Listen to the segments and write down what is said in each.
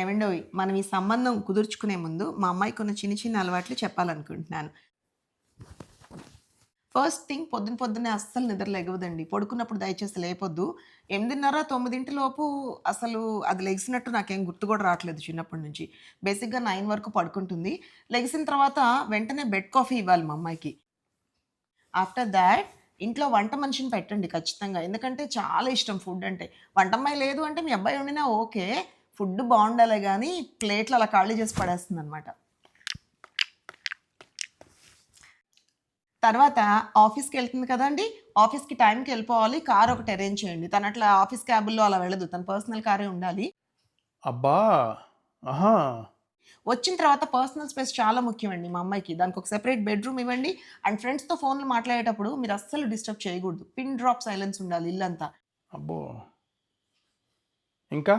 ఏమండోయ్ మనం ఈ సంబంధం కుదుర్చుకునే ముందు మా అమ్మాయికి ఉన్న చిన్న చిన్న అలవాట్లు చెప్పాలనుకుంటున్నాను. ఫస్ట్ థింగ్ పొద్దున పొద్దున్నే అస్సలు నిద్ర లేగవదండి. పడుకున్నప్పుడు దయచేసి లేపొద్దు. ఎనిమిదిన్నర తొమ్మిదింటి లోపు అసలు అది లెగిసినట్టు నాకేం గుర్తు కూడా రావట్లేదు చిన్నప్పటి నుంచి. బేసిక్గా నైన్ వరకు పడుకుంటుంది. లెగిసిన తర్వాత వెంటనే బెడ్ కాఫీ ఇవ్వాలి మా అమ్మాయికి. ఆఫ్టర్ దాట్ ఇంట్లో వంట మనిషిని పెట్టండి ఖచ్చితంగా. ఎందుకంటే చాలా ఇష్టం ఫుడ్ అంటే. వంట అమ్మాయి లేదు అంటే మీ అబ్బాయి వండినా ఓకే. ఫుడ్ బాగుండాలి కానీ ప్లేట్లు అలా ఖాళీ చేసి పడేస్తుంది అనమాట తర్వాత ఆఫీస్కి వెళ్తుంది కదండి ఆఫీస్కి టైంకి వెళ్ళిపోవాలి. కార్ ఒకటి అరేంజ్ చేయండి. తను అట్లా ఆఫీస్ క్యాబుల్లో అలా వెళ్ళదు. తన పర్సనల్ కారే ఉండాలి. అబ్బా! ఆహా! వచ్చిన తర్వాత పర్సనల్ స్పేస్ చాలా ముఖ్యమండి మా అమ్మాయికి. దానికి ఒక సెపరేట్ బెడ్రూమ్ ఇవ్వండి. అండ్ ఫ్రెండ్స్తో ఫోన్లు మాట్లాడేటప్పుడు మీరు అస్సలు డిస్టర్బ్ చేయకూడదు. పిన్ డ్రాప్ సైలెన్స్ ఉండాలి ఇల్లంతా. అబ్బో! ఇంకా?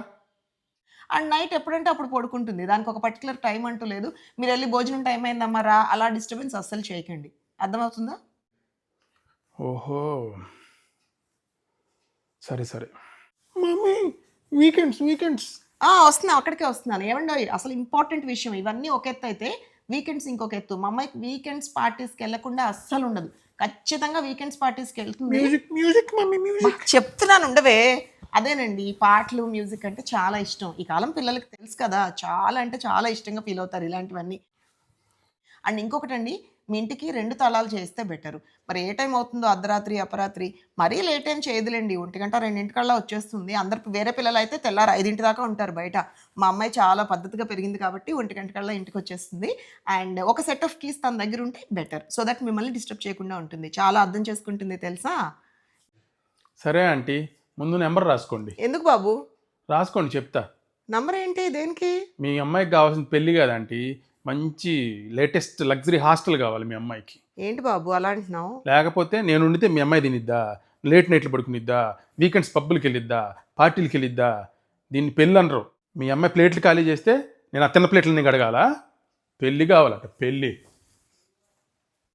అండ్ నైట్ ఎప్పుడంటే అప్పుడు పడుకుంటుంది. దానికి ఒక పర్టికులర్ టైం అంటూ లేదు. మీరు వెళ్ళి భోజనం టైం అయిందమ్మా రా అలా డిస్టర్బెన్స్ అస్సలు చేయకండి. అర్థమవుతుందా? ఓహో. సరే సరే. మమ్మీ వీకెండ్స్ వీకెండ్స్ ఆ, వస్తున్నా అక్కడికే వస్తున్నాను. ఏమండి అసలు ఇంపార్టెంట్ విషయం. ఇవన్నీ ఒక ఎత్తు అయితే వీకెండ్స్ ఇంకొక ఎత్తు. మా అమ్మాయికి వీకెండ్స్ పార్టీస్కి వెళ్ళకుండా అస్సలు ఉండదు. ఖచ్చితంగా వీకెండ్స్ పార్టీస్కి వెళ్తుంది. మ్యూజిక్ మ్యూజిక్ మమ్మీ మ్యూజిక్ చెప్తున్నాను ఉండవే. అదేనండి పాటలు మ్యూజిక్ అంటే చాలా ఇష్టం. ఈ కాలం పిల్లలకి తెలుసు కదా చాలా అంటే చాలా ఇష్టంగా ఫీల్ అవుతారు ఇలాంటివన్నీ. అండ్ ఇంకొకటండి మీ ఇంటికి రెండు తలాలు చేస్తే బెటరు. మరి ఏ టైం అవుతుందో అర్ధరాత్రి అపరాత్రి మరీ లేట్ టైం చేయదులేండి. ఒంటి గంట రెండింటికల్లా వచ్చేస్తుంది. అందరు వేరే పిల్లలు అయితే తెల్లారు ఐదింటి దాకా ఉంటారు బయట. మా అమ్మాయి చాలా పద్ధతిగా పెరిగింది కాబట్టి ఒంటి గంటకల్లా ఇంటికి వచ్చేస్తుంది. అండ్ ఒక సెట్ ఆఫ్ కీస్ తన దగ్గర ఉంటే బెటర్. సో దట్ మిమ్మల్ని డిస్టర్బ్ చేయకుండా ఉంటుంది. చాలా అర్థం చేసుకుంటుంది తెలుసా? సరే ఆంటీ. ముందు నెంబర్ రాసుకోండి. ఎందుకు బాబు? రాసుకోండి చెప్తా. నంబర్ ఏంటి? దేనికి? మీ అమ్మాయికి కావాల్సిన పెళ్ళి కదా ఆంటీ. మంచి లేటెస్ట్ లగ్జరీ హాస్టల్ కావాలి మీ అమ్మాయికి. ఏంటి బాబు అలా అంటున్నావు? లేకపోతే నేను ఉండితే మీ అమ్మాయి తినిద్దా? లేట్ నైట్లు పడుకునిద్దా? వీకెండ్స్ పబ్బులకి వెళ్ళిద్దా? పార్టీలకి వెళ్ళిద్దా? దీన్ని పెళ్ళి అనరు. మీ అమ్మాయి ప్లేట్లు ఖాళీ చేస్తే నేను ఆ తిన్న ప్లేట్లని అడగాల పెళ్ళి కావాలట పెళ్ళి.